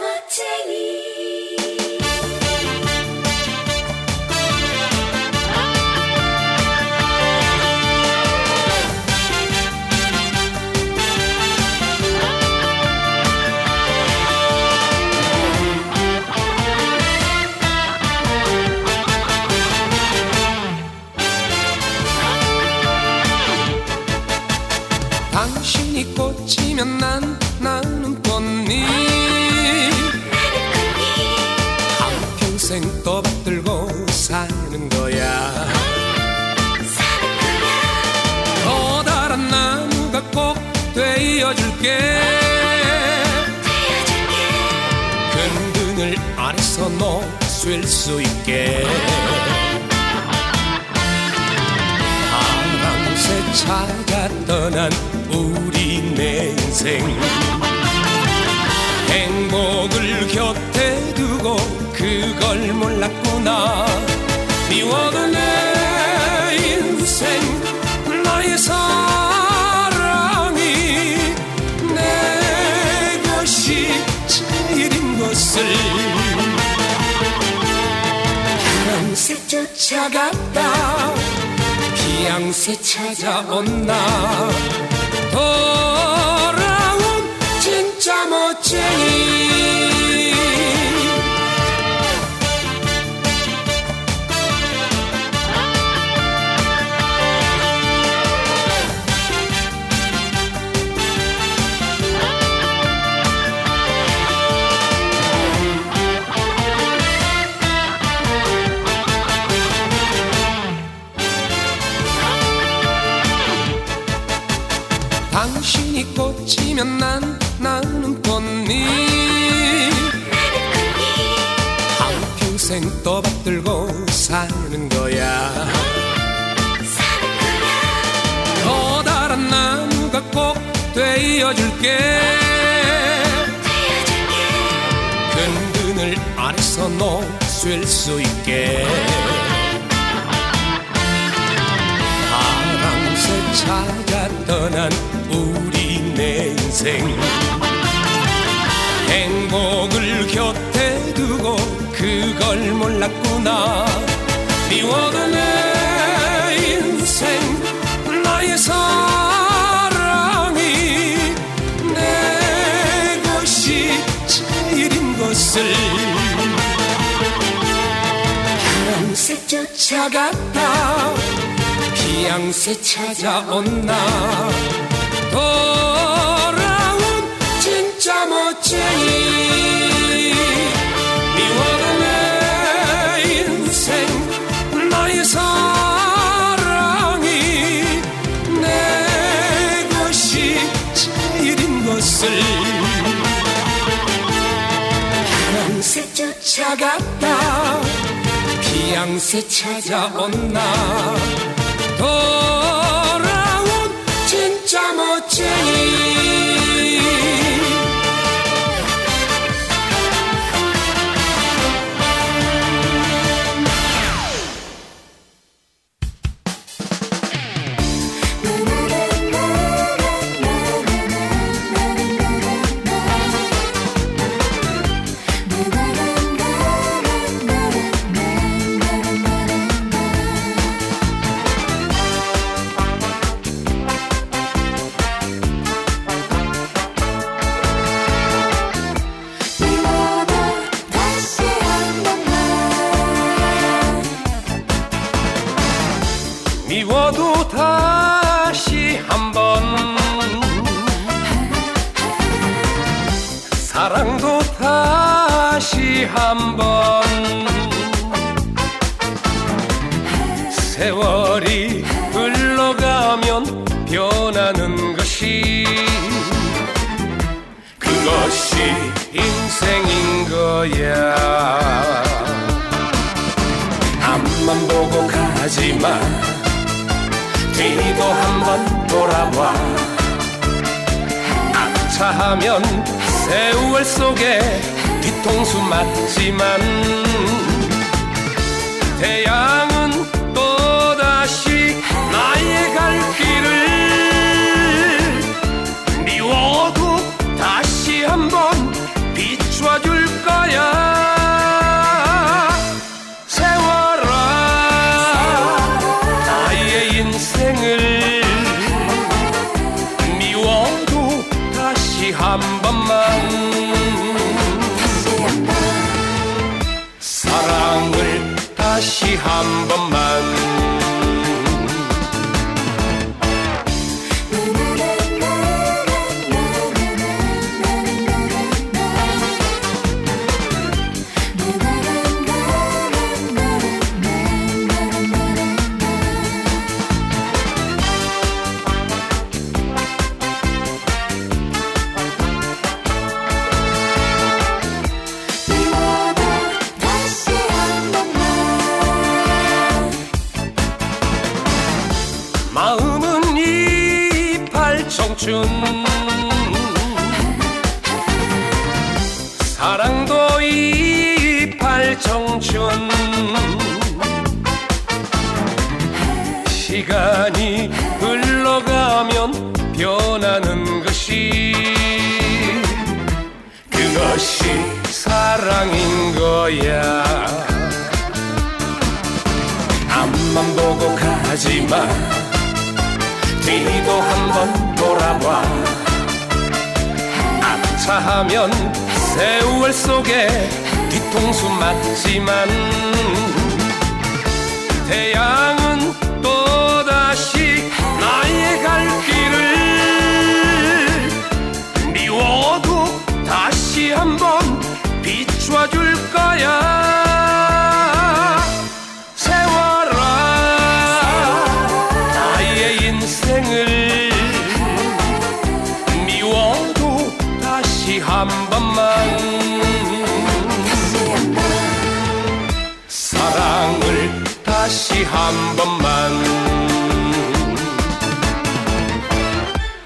멋쟁이. 당신이 꽂히면 난 나는 꽃잎 평생 떠받들고 사는 거야. 커다란 나무가 꼭 되어줄게. 근근을 아래서 놓을 수 있게. 바람새 차가 떠난 우리 내 인생 것을 파란색 쫓아갔다. 피양새 찾아온나 돌아온 진짜 멋쟁이 꽂히면 난 나는 꽃잎 한 평생 떠받들고 사는 거야. 커다란 나무가 꼭 되어줄게. 근근을 아래서 놓을 수 있게 인생. 행복을 곁에 두고 그걸 몰랐구나. 미워도 내 인생 나의 사랑이 내 것이 제일인 것을. 파란색 쫓아갔다. 피양새 찾아온나 멋쟁이 미워도 내 인생 나의 사랑이 내 것이 제일인 것을. 파란색 쫓아갔다 피양새 찾아온나 돌아온 진짜 멋쟁이 사랑도 다시 한번. 세월이 흘러가면 변하는 것이 그것이 인생인 거야. 앞만 보고 가지마. 뒤도 한번 돌아봐. 아차하면 세월 속에 뒤통수 맞지만 태양은 또다시 나의 갈 길을 미워도 다시 한번 비춰줄 거야. 한번 청춘. 사랑도 이팔 청춘. 시간이 흘러가면 변하는 것이 그것이 사랑인 거야. 앞만 보고 가지마. 뒤도 한번 돌아봐 아차하면 세월 속에 뒤통수 맞지만 태양은 또다시 나의 갈 길을 미워도 다시 한번 다시 한 번만. 사랑을 다시 한 번만.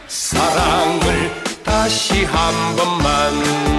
사랑을 다시 한 번만